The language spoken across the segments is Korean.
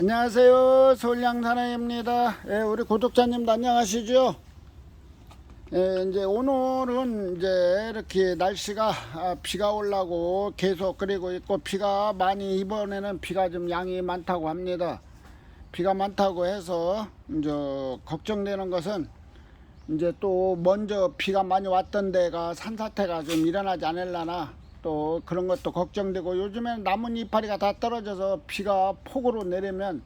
안녕하세요. 서울양사나입니다. 예, 우리 구독자님도 안녕하시죠? 예, 이제 오늘은 이제 이렇게 날씨가 아, 비가 올라고 계속 그리고 있고 비가 많이 이번에는 비가 좀 양이 많다고 합니다. 비가 많다고 해서 이제 걱정되는 것은 이제 또 먼저 비가 많이 왔던 데가 산사태가 좀 일어나지 않을라나 또 그런 것도 걱정되고 요즘에는 나뭇 이파리가 다 떨어져서 비가 폭우로 내리면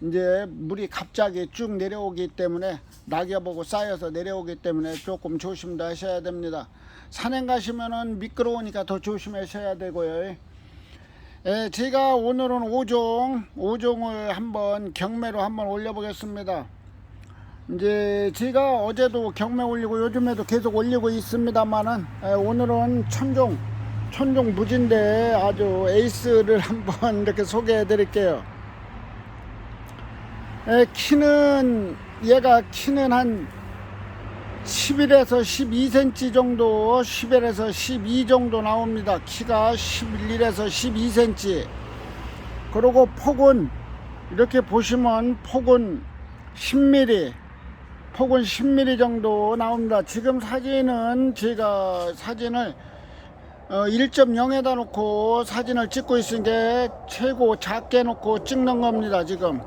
이제 물이 갑자기 쭉 내려오기 때문에 낙엽하고 쌓여서 내려오기 때문에 조금 조심도 하셔야 됩니다. 산행 가시면은 미끄러우니까 더 조심하셔야 되고요. 예, 제가 오늘은 5종, 5종을 한번 경매로 한번 올려보겠습니다. 이제 제가 어제도 경매 올리고 요즘에도 계속 올리고 있습니다만은 예, 오늘은 천종, 천종 무진대 아주 에이스를 한번 이렇게 소개해 드릴게요. 예, 키는 얘가 키는 한 11에서 12cm 정도, 11에서 12 정도 나옵니다. 키가 11에서 12cm. 그리고 폭은 이렇게 보시면 폭은 10mm, 폭은 10mm 정도 나옵니다. 지금 사진은 제가 사진을 어, 1.0에다 놓고 사진을 찍고 있으니까 최고 작게 놓고 찍는 겁니다. 지금.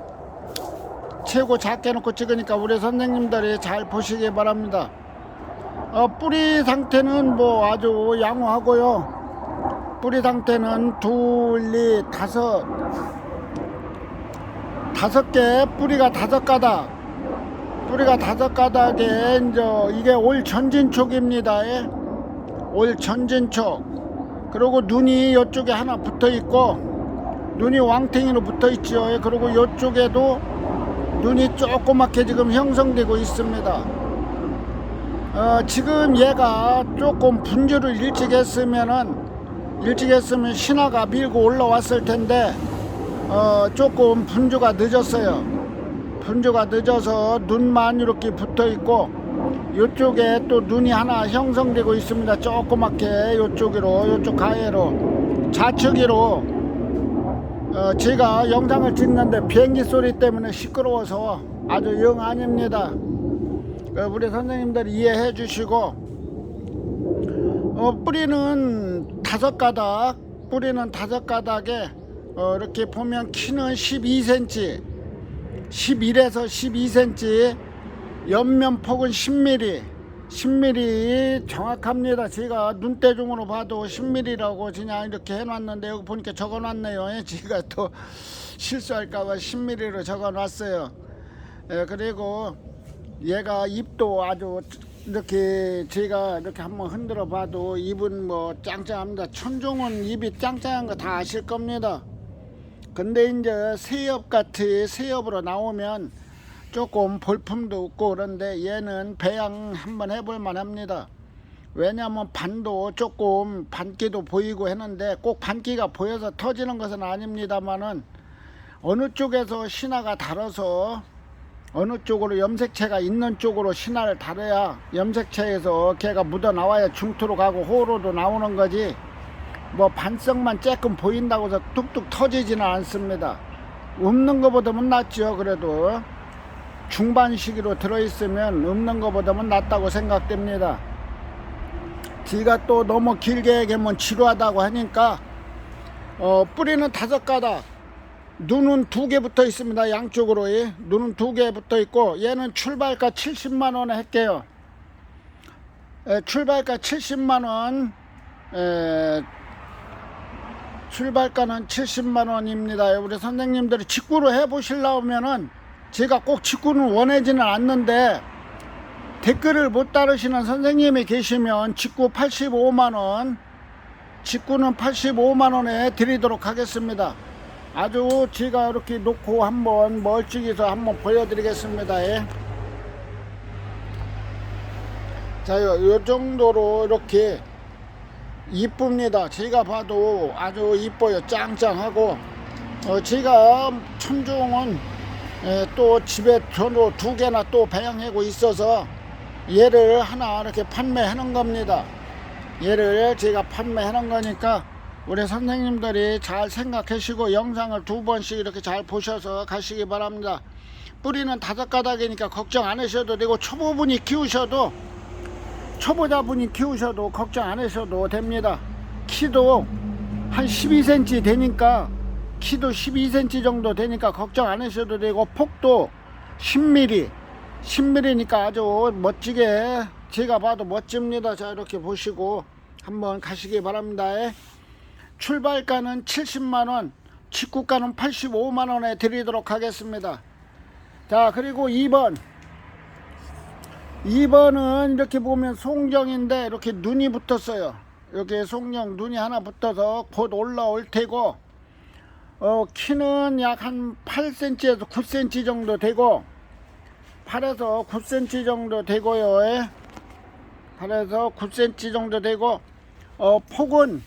최고 작게 놓고 찍으니까 우리 선생님들이 잘 보시기 바랍니다. 어, 뿌리 상태는 뭐 아주 양호하고요. 뿌리 상태는 둘, 리 다섯, 다섯 개, 뿌리가 다섯 가닥. 뿌리가 다섯 가닥에 이제 이게 올 전진촉입니다. 예. 올 전진촉. 그리고 눈이 이쪽에 하나 붙어 있고, 눈이 왕탱이로 붙어 있죠. 예. 그리고 이쪽에도 눈이 조그맣게 지금 형성되고 있습니다. 어, 지금 얘가 조금 분주를 일찍 했으면은 일찍 했으면 신화가 밀고 올라왔을 텐데 어, 조금 분주가 늦었어요. 분주가 늦어서 눈만 이렇게 붙어 있고 이쪽에 또 눈이 하나 형성되고 있습니다. 조그맣게 이쪽으로 이쪽 가해로 좌측으로 어, 제가 영상을 찍는데 비행기 소리 때문에 시끄러워서 아주 영 아닙니다. 어, 우리 선생님들 이해해 주시고 어, 뿌리는 다섯 가닥 뿌리는 다섯 가닥에 어, 이렇게 보면 키는 12cm 11에서 12cm 옆면 폭은 10mm 10mm 정확합니다. 제가 눈대중으로 봐도 10mm라고 그냥 이렇게 해놨는데 여기 보니까 적어놨네요. 예, 제가 또 실수할까봐 10mm로 적어놨어요. 예, 그리고 얘가 입도 아주 이렇게 제가 이렇게 한번 흔들어 봐도 입은 뭐 짱짱합니다. 천종은 입이 짱짱한 거 다 아실 겁니다. 근데 이제 새엽 같이 새엽으로 나오면 조금 볼품도 없고 그런데 얘는 배양 한번 해볼 만합니다. 왜냐하면 반도 조금 반기도 보이고 했는데 꼭 반기가 보여서 터지는 것은 아닙니다만은 어느 쪽에서 신화가 달아서 어느 쪽으로 염색체가 있는 쪽으로 신화를 달아야 염색체에서 걔가 묻어 나와야 중투로 가고 호로도 나오는 거지 뭐 반성만 조금 보인다고 해서 뚝뚝 터지지는 않습니다. 없는 것보다는 낫죠 그래도 중반 시기로 들어있으면 없는 것보다는 낫다고 생각됩니다. 지가 또 너무 길게 개면 지루하다고 하니까 어, 뿌리는 다섯 가닥 눈은 두 개 붙어 있습니다. 양쪽으로 예. 눈은 두 개 붙어 있고 얘는 출발가 70만 원에 할게요. 에, 출발가 70만 원 에, 출발가는 70만 원입니다. 우리 선생님들이 직구로 해보시려면은 제가 꼭 직구는 원하지는 않는데 댓글을 못 따르시는 선생님이 계시면 직구 85만원 직구는 85만원에 드리도록 하겠습니다 아주 제가 이렇게 놓고 한번 멀찍이서 한번 보여드리겠습니다 예. 자, 요, 요 정도로 이렇게 이쁩니다. 제가 봐도 아주 이뻐요. 짱짱하고. 어, 제가 천종은 에, 또 집에 전으로 두 개나 또 배양하고 있어서 얘를 하나 이렇게 판매하는 겁니다. 얘를 제가 판매하는 거니까 우리 선생님들이 잘 생각하시고 영상을 두 번씩 이렇게 잘 보셔서 가시기 바랍니다. 뿌리는 다섯 가닥이니까 걱정 안 하셔도 되고 초보분이 키우셔도 초보자분이 키우셔도 걱정 안 하셔도 됩니다. 키도 한 12cm 되니까 키도 12cm 정도 되니까 걱정 안 하셔도 되고 폭도 10mm 10mm니까 아주 멋지게 제가 봐도 멋집니다. 자 이렇게 보시고 한번 가시기 바랍니다. 출발가는 70만원 직구가는 85만원에 드리도록 하겠습니다. 자 그리고 2번 2번은 이렇게 보면 송정인데 이렇게 눈이 붙었어요. 이렇게 송정 눈이 하나 붙어서 곧 올라올 테고 어, 키는 약 한 8cm에서 9cm 정도 되고 8에서 9cm 정도 되고요. 예. 8에서 9cm 정도 되고 어, 폭은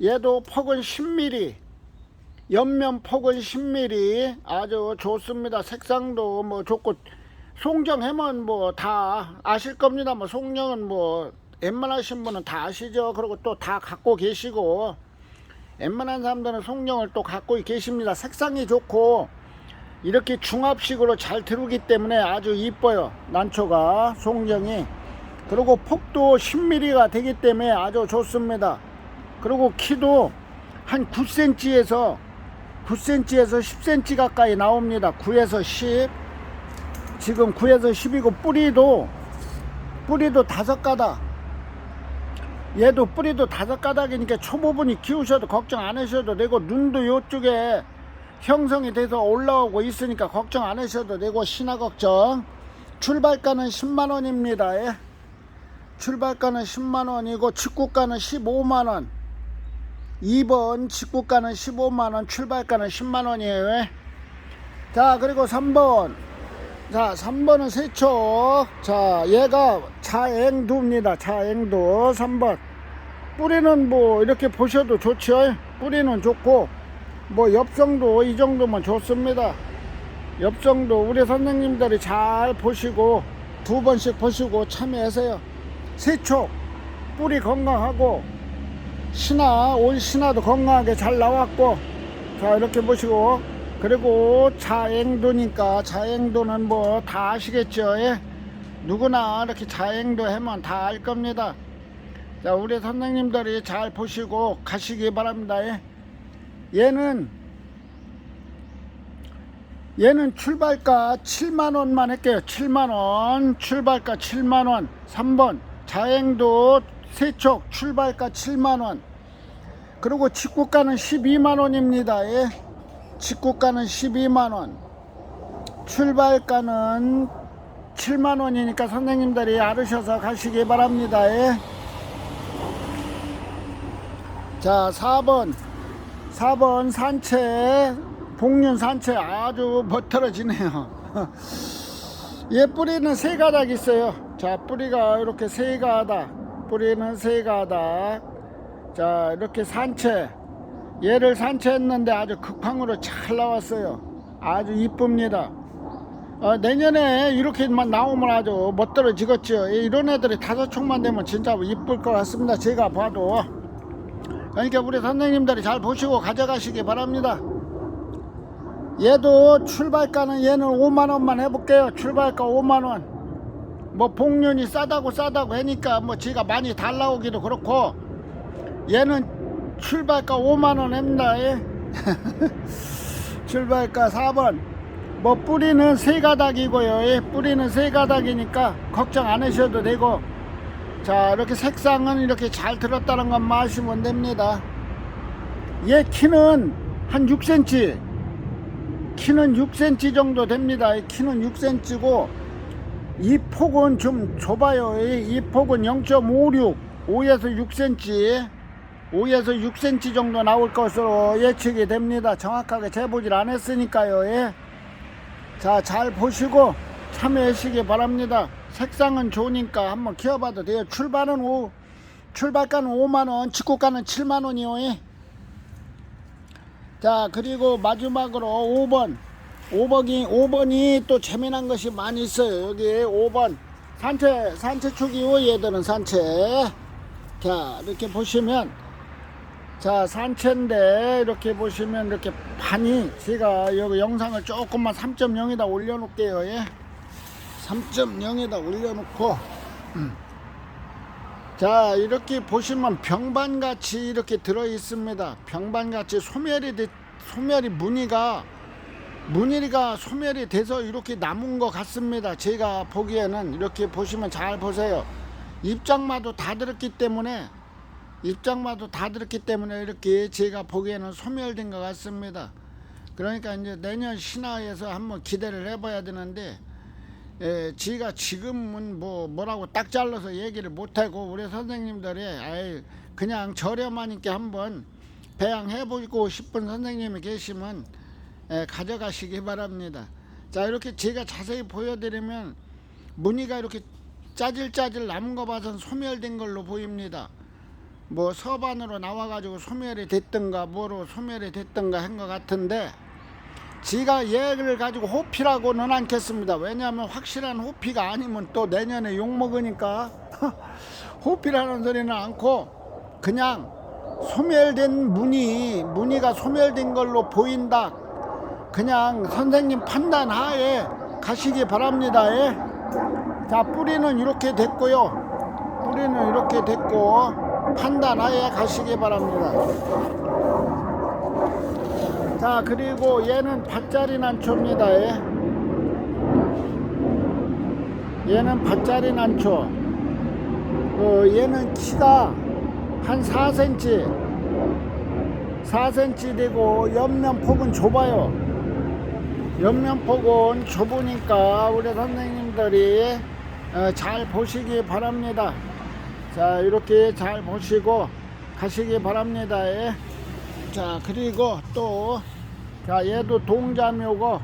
얘도 폭은 10mm 옆면 폭은 10mm 아주 좋습니다. 색상도 뭐 좋고 송정 해면 뭐 다 아실 겁니다. 뭐 송정은 뭐 웬만하신 분은 다 아시죠. 그리고 또 다 갖고 계시고 웬만한 사람들은 송정을 또 갖고 계십니다. 색상이 좋고 이렇게 중합식으로 잘 들어오기 때문에 아주 이뻐요. 난초가 송정이 그리고 폭도 10mm가 되기 때문에 아주 좋습니다. 그리고 키도 한 9cm에서 9cm에서 10cm 가까이 나옵니다. 9에서 10 지금 9에서 10이고 뿌리도 뿌리도 다섯 가닥 얘도 뿌리도 다섯 가닥이니까 초보분이 키우셔도 걱정 안 하셔도 되고 눈도 이쪽에 형성이 돼서 올라오고 있으니까 걱정 안 하셔도 되고 신화 걱정. 출발가는 10만원입니다. 예. 출발가는 10만원이고 직구가는 15만원. 2번 직구가는 15만원 출발가는 10만원이에요. 자 그리고 3번. 자 3번은 세척. 자 얘가 자앵두입니다. 자앵두. 3번 뿌리는 뭐 이렇게 보셔도 좋죠. 뿌리는 좋고 뭐 엽성도 이 정도면 좋습니다. 엽성도 우리 선생님들이 잘 보시고 두 번씩 보시고 참여하세요. 세척 뿌리 건강하고 신화 올 신화도 건강하게 잘 나왔고 자 이렇게 보시고. 그리고 자행도니까 자행도는 뭐 다 아시겠죠? 예? 누구나 이렇게 자행도 하면 다 알 겁니다 자 우리 선생님들이 잘 보시고 가시기 바랍니다. 예? 얘는 얘는 출발가 7만원만 할게요. 7만원 출발가 7만원 3번. 자행도 세척 출발가 7만원. 그리고 직구가는 12만원입니다. 예. 직구가는 12만원. 출발가는 7만원이니까 선생님들이 알으셔서 가시기 바랍니다. 예. 자 4번. 4번 산채 복륜 산채 아주 멋들어지네요. 얘 뿌리는 세 가닥 있어요. 자 뿌리가 이렇게 세 가닥. 뿌리는 세 가닥. 자 이렇게 산채. 얘를 산채했는데 아주 극황으로 잘 나왔어요. 아주 이쁩니다. 어, 내년에 이렇게만 나오면 아주 멋들어지겠죠. 이런 애들이 다섯 총만 되면 진짜 이쁠 것 같습니다. 제가 봐도 그러니까 우리 선생님들이 잘 보시고 가져가시기 바랍니다 얘도 출발가는 얘는 5만원만 해볼게요 출발가 5만원 뭐 복륜이 싸다고 싸다고 하니까 뭐 지가 많이 달라오기도 그렇고 얘는 출발가 5만원 합니다 예. 출발가 4번 뭐 뿌리는 세 가닥이고요 예. 뿌리는 세 가닥이니까 걱정 안 하셔도 되고 자 이렇게 색상은 이렇게 잘 들었다는 것만 아시면 됩니다. 얘 키는 한 6cm 키는 6cm 정도 됩니다. 키는 6cm고 이 폭은 좀 좁아요. 이 폭은 0.56 5에서 6cm 5에서 6cm 정도 나올 것으로 예측이 됩니다. 정확하게 재보질 않았으니까요. 예. 자잘 보시고 참여하시기 바랍니다 색상은 좋으니까 한번 키워봐도 돼요. 출발은 5 출발가는 5만원 직구가는 7만원이요 예. 자 그리고 마지막으로 5번. 5번이 5번이 또 재미난 것이 많이 있어요. 여기 5번. 산채 산채 축이요 얘들은 산채. 자 이렇게 보시면 자 산채인데 이렇게 보시면 이렇게 판이 제가 여기 영상을 조금만 3.0에다 올려놓을게요 예. 3.0에다 올려놓고 음. 자 이렇게 보시면 병반같이 이렇게 들어 있습니다. 병반같이 소멸이 돼- 소멸이 무늬가 무늬가 소멸이 돼서 이렇게 남은 것 같습니다. 제가 보기에는 이렇게 보시면 잘 보세요. 입장마도 다 들었기 때문에 입장마도 다 들었기 때문에 이렇게 제가 보기에는 소멸된 것 같습니다. 그러니까 이제 내년 신화에서 한번 기대를 해봐야 되는데 예, 지가 지금은 뭐 뭐라고 딱 잘라서 얘기를 못하고 우리 선생님들이 아이 그냥 저렴하니까 한번 배양해보고 싶은 선생님이 계시면 예, 가져가시기 바랍니다. 자 이렇게 제가 자세히 보여드리면 무늬가 이렇게 짜질짜질 남은 거 봐선 소멸된 걸로 보입니다. 뭐 서반으로 나와가지고 소멸이 됐던가 뭐로 소멸이 됐던가 한 것 같은데 지가 얘를 가지고 호피라고는 않겠습니다. 왜냐하면 확실한 호피가 아니면 또 내년에 욕 먹으니까 호피라는 소리는 않고 그냥 소멸된 무늬 무늬가 소멸된 걸로 보인다. 그냥 선생님 판단 하에 가시기 바랍니다. 예. 자 뿌리는 이렇게 됐고요. 뿌리는 이렇게 됐고 판단 하에 가시기 바랍니다. 자 그리고 얘는 밭자리 난초입니다 얘. 얘는 밭자리 난초 어, 얘는 키가 한 4cm 4cm 되고 옆면 폭은 좁아요 옆면 폭은 좁으니까 우리 선생님들이 어, 잘 보시기 바랍니다 자 이렇게 잘 보시고 가시기 바랍니다 예. 자 그리고 또 자 얘도 동자묘고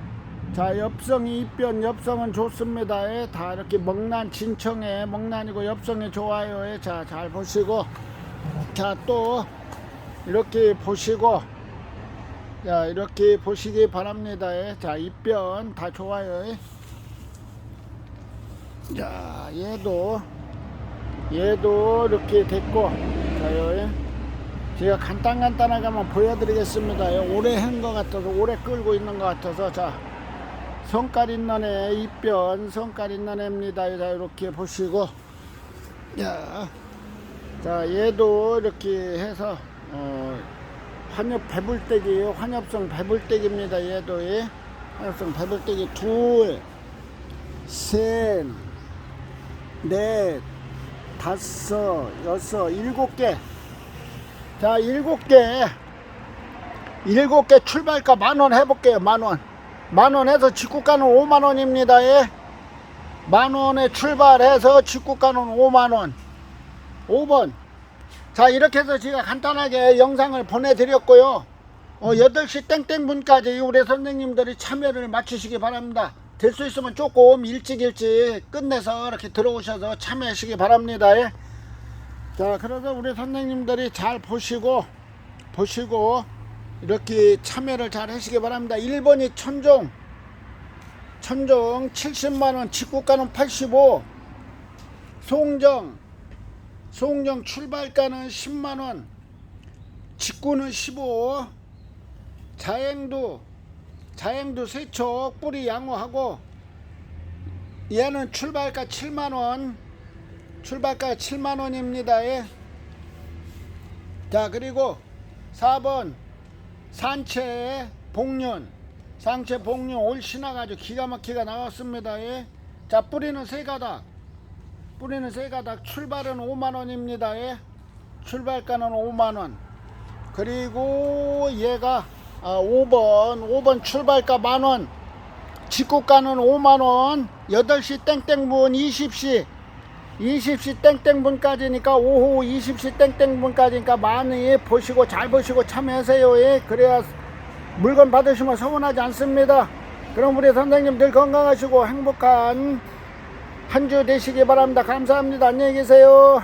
자 엽성이 입변 엽성은 좋습니다 예. 다 이렇게 먹난 진청에 먹난이고 엽성이 좋아요 예. 자잘 보시고 자 또 이렇게 보시고 자 이렇게 보시기 바랍니다 예. 자 입변 다 좋아요 예. 자 얘도 얘도 이렇게 됐고 자요 예. 제가 간단간단하게 한번 보여드리겠습니다. 예, 오래 한 것 같아서 오래 끌고 있는 것 같아서 자애 입변 애입니다. 자 이렇게 보시고 자, 자 얘도 이렇게 해서 어, 환엽 배불떼기예요. 환엽성 배불떼기입니다. 얘도 예. 환엽성 배불떼기 둘, 셋, 넷, 다섯, 여섯, 일곱 개. 자, 일곱 개. 일곱 개 출발가 만 원 해볼게요, 만 원. 만원 해서 직구가는 5만 원입니다, 예. 만 원에 출발해서 직구가는 5만 원. 5번. 자, 이렇게 해서 제가 간단하게 영상을 보내드렸고요. 어, 8시 땡땡 분까지 우리 선생님들이 참여를 마치시기 바랍니다. 될 수 있으면 조금 일찍 일찍 끝내서 이렇게 들어오셔서 참여하시기 바랍니다. 예. 자, 그래서 우리 선생님들이 잘 보시고, 보시고, 이렇게 참여를 잘 하시기 바랍니다. 1번이 천종, 천종 70만원, 직구가는 85, 송정, 송정 출발가는 10만원, 직구는 15, 자행도, 자행도 세척, 뿌리 양호하고, 얘는 출발가 7만원, 출발가 7만 원입니다. 예. 자 그리고 4번 산채 복륜 산채 복륜 올 신화 가지고 기가 막히게 나왔습니다. 예. 자 뿌리는 세 가닥 뿌리는 세 가닥 출발은 5만 원입니다. 예. 출발가는 5만 원 그리고 얘가 아, 5번 5번 출발가 만 원 직구가는 5만 원 8시 땡땡 분 20시 20시 땡땡분까지니까 오후 20시 땡땡분까지니까 많이 보시고 잘 보시고 참여하세요. 예. 그래야 물건 받으시면 서운하지 않습니다. 그럼 우리 선생님들 건강하시고 행복한 한 주 되시기 바랍니다. 감사합니다. 안녕히 계세요.